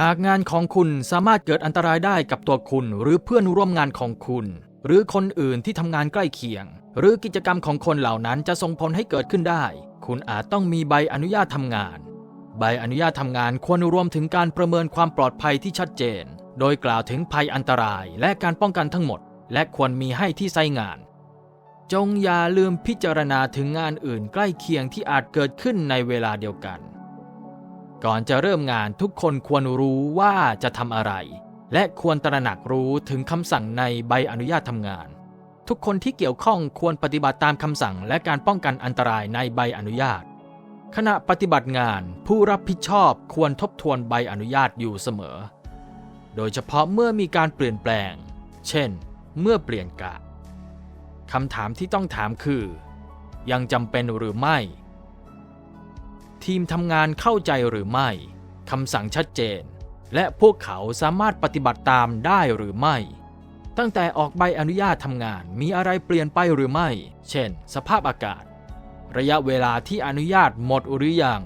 หากงานของคุณสามารถเกิดอันตรายได้กับตัวคุณ หรือเพื่อนร่วมงานของคุณ หรือคนอื่นที่ทำงานใกล้เคียง หรือกิจกรรมของคนเหล่านั้นจะส่งผลให้เกิดขึ้นได้ คุณอาจต้องมีใบอนุญาตทำงาน ใบอนุญาตทำงานควรรวมถึงการประเมินความปลอดภัยที่ชัดเจน โดยกล่าวถึงภัยอันตรายและการป้องกันทั้งหมด และควรมีให้ที่ไซงาน จงอย่าลืมพิจารณาถึงงานอื่นใกล้เคียงที่อาจเกิดขึ้นในเวลาเดียวกัน ก่อนจะเริ่มงานทุกคนควรรู้ว่าจะทำอะไร และควรตระหนักรู้ถึงคำสั่งในใบอนุญาตทำงาน ทุกคนที่เกี่ยวข้องควรปฏิบัติตามคำสั่งและการป้องกันอันตรายในใบอนุญาต ขณะปฏิบัติงานผู้รับผิดชอบควรทบทวนใบอนุญาตอยู่เสมอ โดยเฉพาะเมื่อมีการเปลี่ยนแปลง เช่น เมื่อเปลี่ยนกะคำถามที่ต้องถามคือ ยังจำเป็นหรือไม่ ทีมทำงานเข้าใจหรือไม่คำสั่งชัดเจน และพวกเขาสามารถปฏิบัติตามได้หรือไม่ ตั้งแต่ออกใบอนุญาตทำงานมีอะไรเปลี่ยนไปหรือไม่ เช่น สภาพอากาศ ระยะเวลาที่อนุญาตหมดหรือยัง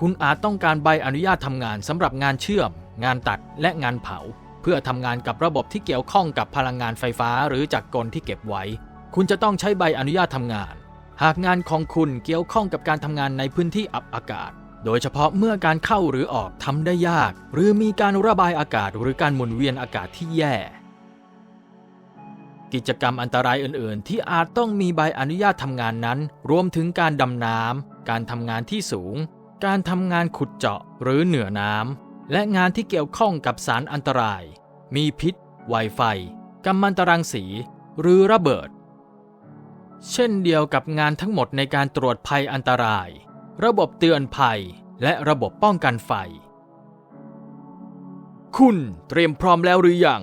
คุณอาจต้องการใบอนุญาตทำงานสำหรับงานเชื่อม งานตัดและงานเผา เพื่อทำงานกับระบบที่เกี่ยวข้องกับพลังงานไฟฟ้าหรือจักรกลที่เก็บไว้ คุณจะต้องใช้ใบอนุญาตทำงาน หากงานของคุณเกี่ยวข้องกับการทำงานในพื้นที่อับอากาศ โดยเฉพาะเมื่อการเข้าหรือออกทำได้ยาก หรือมีการระบายอากาศหรือการหมุนเวียนอากาศที่แย่ กิจกรรมอันตรายอื่น ๆ ที่อาจต้องมีใบอนุญาตทำงานนั้น รวมถึงการดำน้ำการทำงานที่สูง การทำงานขุดเจาะหรือเหนือน้ำและงานที่เกี่ยวข้องกับสารอันตราย มีพิษ ไวไฟกัมมันตรังสี หรือระเบิด เช่นเดียวกับงานทั้งหมดในการตรวจภัยอันตราย ระบบเตือนภัย และระบบป้องกันไฟ คุณเตรียมพร้อมแล้วหรือยัง